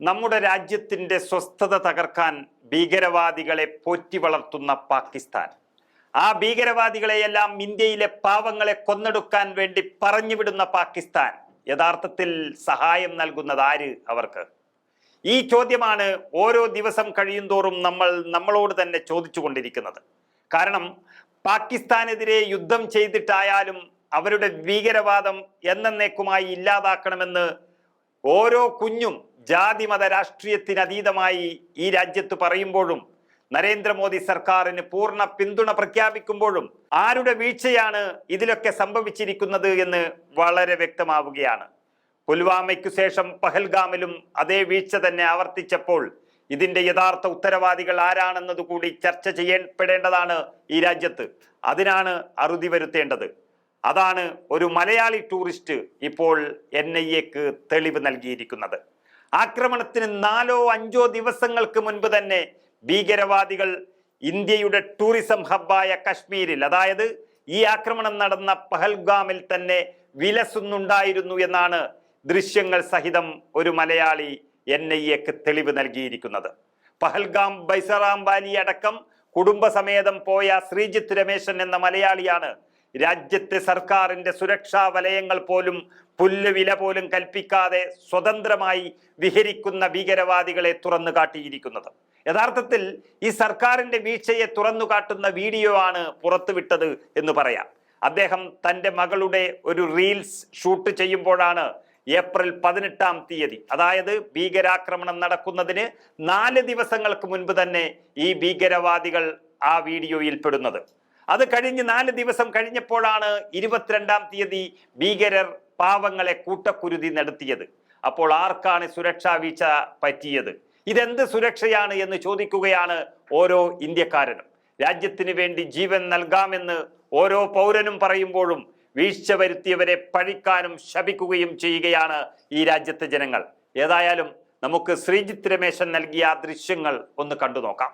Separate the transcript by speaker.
Speaker 1: നമ്മുടെ രാജ്യത്തിന്റെ സ്വസ്ഥത തകർക്കാൻ ഭീകരവാദികളെ പോറ്റി വളർത്തുന്ന പാകിസ്ഥാൻ. ആ ഭീകരവാദികളെയെല്ലാം ഇന്ത്യയിലെ പാവങ്ങളെ കൊന്നെടുക്കാൻ വേണ്ടി പറഞ്ഞുവിടുന്ന പാകിസ്ഥാൻ. യഥാർത്ഥത്തിൽ സഹായം നൽകുന്നത് ആര് അവർക്ക്? ഈ ചോദ്യമാണ് ഓരോ ദിവസം കഴിയുന്തോറും നമ്മൾ നമ്മളോട് തന്നെ ചോദിച്ചുകൊണ്ടിരിക്കുന്നത്. കാരണം പാകിസ്ഥാനെതിരെ യുദ്ധം ചെയ്തിട്ടായാലും അവരുടെ ഭീകരവാദം എന്നേക്കുമായി ഇല്ലാതാക്കണമെന്ന് ഓരോ കുഞ്ഞും ജാതിമത രാഷ്ട്രീയത്തിനതീതമായി ഈ രാജ്യത്ത് പറയുമ്പോഴും നരേന്ദ്രമോദി സർക്കാരിന് പൂർണ പിന്തുണ പ്രഖ്യാപിക്കുമ്പോഴും ആരുടെ വീഴ്ചയാണ് ഇതിലൊക്കെ സംഭവിച്ചിരിക്കുന്നത് എന്ന് വളരെ വ്യക്തമാവുകയാണ്. പുൽവാമയ്ക്കു ശേഷം പഹൽഗാമിലും അതേ വീഴ്ച തന്നെ ആവർത്തിച്ചപ്പോൾ ഇതിന്റെ യഥാർത്ഥ ഉത്തരവാദികൾ ആരാണെന്നത് കൂടി ചർച്ച ചെയ്യപ്പെടേണ്ടതാണ് ഈ രാജ്യത്ത്. അതിനാണ് അറുതി വരുത്തേണ്ടത്. അതാണ് ഒരു മലയാളി ടൂറിസ്റ്റ് ഇപ്പോൾ എൻ ഐ എക്ക് തെളിവ് നൽകിയിരിക്കുന്നത്. ആക്രമണത്തിന് നാലോ അഞ്ചോ ദിവസങ്ങൾക്ക് മുൻപ് തന്നെ ഭീകരവാദികൾ ഇന്ത്യയുടെ ടൂറിസം ഹബ്ബായ കശ്മീരിൽ അതായത് ഈ ആക്രമണം നടന്ന പഹൽഗാമിൽ തന്നെ വിലസുന്നുണ്ടായിരുന്നു എന്നാണ് ദൃശ്യങ്ങൾ സഹിതം ഒരു മലയാളി എൻ ഐ എക്ക് തെളിവ് നൽകിയിരിക്കുന്നത്. പഹൽഗാം ബൈസറാം ബാലി അടക്കം കുടുംബസമേതം പോയ ശ്രീജിത്ത് രമേശൻ എന്ന മലയാളിയാണ് രാജ്യത്തെ സർക്കാരിന്റെ സുരക്ഷാ വലയങ്ങൾ പോലും പുല്ലുവില പോലും കൽപ്പിക്കാതെ സ്വതന്ത്രമായി വിഹരിക്കുന്ന ഭീകരവാദികളെ തുറന്നു കാട്ടിയിരിക്കുന്നത്. യഥാർത്ഥത്തിൽ ഈ സർക്കാരിന്റെ വീഴ്ചയെ തുറന്നു കാട്ടുന്ന വീഡിയോ ആണ് പുറത്തുവിട്ടത് എന്ന് പറയാം. അദ്ദേഹം തന്റെ മകളുടെ ഒരു റീൽസ് ഷൂട്ട് ചെയ്യുമ്പോഴാണ് ഏപ്രിൽ പതിനെട്ടാം തീയതി അതായത് ഭീകരാക്രമണം നടക്കുന്നതിന് നാല് ദിവസങ്ങൾക്ക് മുൻപ് തന്നെ ഈ ഭീകരവാദികൾ ആ വീഡിയോയിൽ പെടുന്നത്. അത് കഴിഞ്ഞ് നാല് ദിവസം കഴിഞ്ഞപ്പോഴാണ് ഇരുപത്തിരണ്ടാം തീയതി ഭീകരർ പാവങ്ങളെ കൂട്ടക്കുരുതി നടത്തിയത്. അപ്പോൾ ആർക്കാണ് സുരക്ഷാ വീഴ്ച പറ്റിയത്? ഇതെന്ത് സുരക്ഷയാണ് എന്ന് ചോദിക്കുകയാണ് ഓരോ ഇന്ത്യക്കാരനും. രാജ്യത്തിന് വേണ്ടി ജീവൻ നൽകാമെന്ന് ഓരോ പൗരനും പറയുമ്പോഴും വീഴ്ച വരുത്തിയവരെ പഴിക്കാനും ശപിക്കുകയും ചെയ്യുകയാണ് ഈ രാജ്യത്തെ ജനങ്ങൾ. ഏതായാലും നമുക്ക് ശ്രീജിത്ത് രമേശൻ നൽകിയ ദൃശ്യങ്ങൾ ഒന്ന് കണ്ടു നോക്കാം.